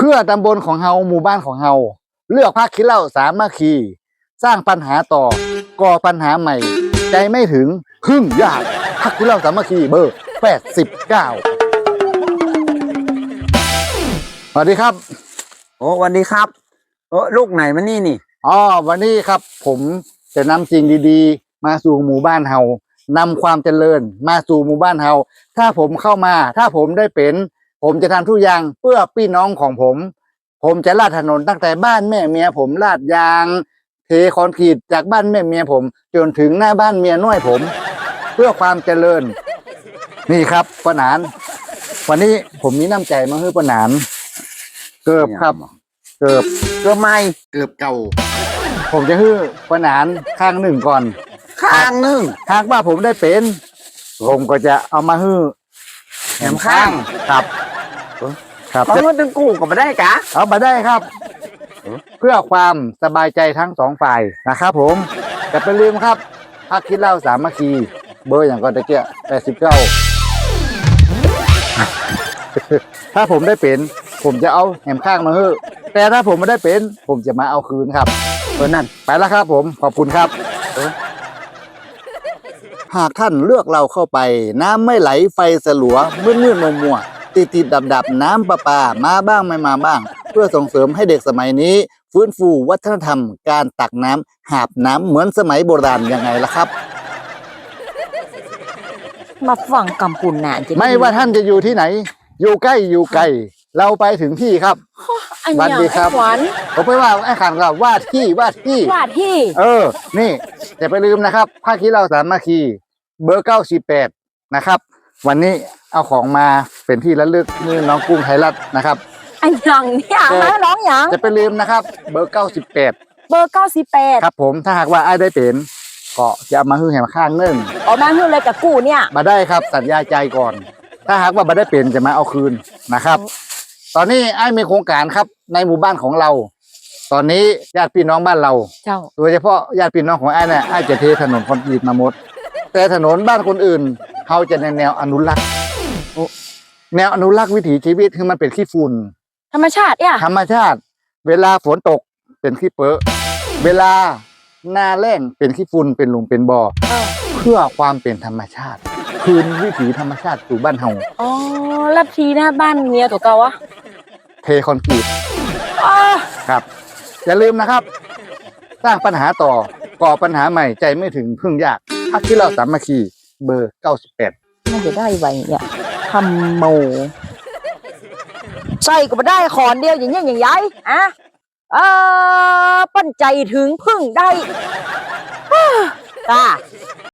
เพื่อตำบลของเฮาหมู่บ้านของเฮาเลือกพักคิดเล่าสามัคคี สร้างปัญหาต่อก่อปัญหาใหม่ ใจไม่ถึงพึ่งยากพักคิดเล่าสามัคคีเบอร์แปดสิบเก้าสวัสดีครับโอ้วันดีครับโอ้ลูกไหนมานี่นี่อ๋อวันนี้ครับผมจะนำสิ่งดีๆ มาสู่หมู่บ้านเฮานำความเจริญมาสู่หมู่บ้านเฮาถ้าผมเข้ามา ถ้าผมได้เป็น ผมจะทำทุกอย่างเพื่อพี่น้องของผม ผมจะลาดถนนตั้งแต่บ้านแม่เมียผมลาดยาง เทคอนกรีตจากบ้านแม่เมียผม จนถึงหน้าบ้านเมียน้อยผม เพื่อความเจริญ นี่ครับป้าหนาน วันนี้ผมมีน้ำใจมาให้ป้าหนาน เกิบครับ เกิบเกือบไม่เกือบเก่า ผมจะฮื้อปนานข้างหนึ่งก่อน ข้างหนึงหากว่าผมได้เป็น ผมก็จะเอามาฮื้อแถมข้างครับ ครับเพราะจะว่าตึงกูก็ไม่ได้กะเอามาได้ครับเออเพื่อความสบายใจทั้งสองฝ่ายนะครับผมจะไปลืมครับพักคิดเล่าสามัคคีเบอร์อย่างก็ตะเกียแปดสิบเก้าถ้าผมได้เป็น ผมจะเอาแหมข้างมาฮื้อแต่ถ้าผมไม่ได้เป็น ผมจะมาเอาคืนครับเออนั่นไปแล้วครับผมขอบคุณครับหากท่านเลือกเราเข้าไป น้ำไม่ไหลไฟสลัวมืดมืดมัวมัว ติดติดดับดับๆ น้ำประปามาบ้างไม่มาบ้าง เพื่อส่งเสริมให้เด็กสมัยนี้ ฟื้นฟูวัฒนธรรมการตักน้ำหาบน้ำเหมือนสมัยโบราณยังไงล่ะครับ มาฟังกำปุ่นนานจะไม่ว่าท่านจะอยู่ที่ไหน อยู่ใกล้อยู่ไกลเราไปถึงที่ครับ อันสวัสยังดีครัไอ้บขวัญผมไปว่าไอ้ขันเราว่าที่ว่าที่ ว่าที่เออ นี่อย่าไปลืมนะครับผ้าคีเราสามัคคีเบอร์เก้าสิบแปดนะครับ วันนี้ เอาของมาเป็นที่ระลึกมือน้องกุ้งไทยรัฐนะครับ อันยังเนี่ยเออมาน้องหยังจะไปลืมนะครับ เบอร์เก้าสิบแปดเบอร์เก้าสิบแปดครับผมถ้าหากว่าไอ้ายได้เป็นก็จะเอามาหื้อแหมข้างหนึ่งออกมาฮือเลยกับกูเนี่ยมาได้ครับสัญญาใจก่อน ถ้าหากว่ามาได้เป็นจะมาเอาคืนนะครับ ตอนนี้ไอ้ายมีโครงการครับในหมู่บ้านของเรา ตอนนี้ญาติพี่น้องบ้านเรา เจ้า โดยเฉพาะญาติพี่น้องของไอ้ายเนี่ยไอ้ายจะเทถนนคอนกรีตมาหมด แต่ถนนบ้านคนอื่นเขาจะในแนวอนุรักษ์โอ้ แนวอนุรักษ์วิถีชีวิตคือมันเป็นขี้ฝุ่นธรรมชาติเนี่ยธรรมชาติ เวลาฝนตกเป็นขี้เปอะเวลาหน้าแล้งเป็นขี้ฝุ่นเป็นหลุมเป็นบ่อเออเพื่อความเป็นธรรมชาติ คืนวิถีธรรมชาติสู่บ้านเฮาอ๋อแล้วทีหน้าบ้านเมียตัวเก่าวะเทคอนกรีตอ๋อครับ อย่าลืมนะครับ สร้างปัญหาต่อก่อปัญหาใหม่ใจไม่ถึงพึ่งยากพักที่เราสามัคคีเบอร์ 98น่าจะได้ไวเนี่ย ทำโมใส่ก็ไม่ได้ขอนเดียวอย่างเงี้ยอย่างยัยอะเออปั้นใจถึงพึ่งได้อ่าตา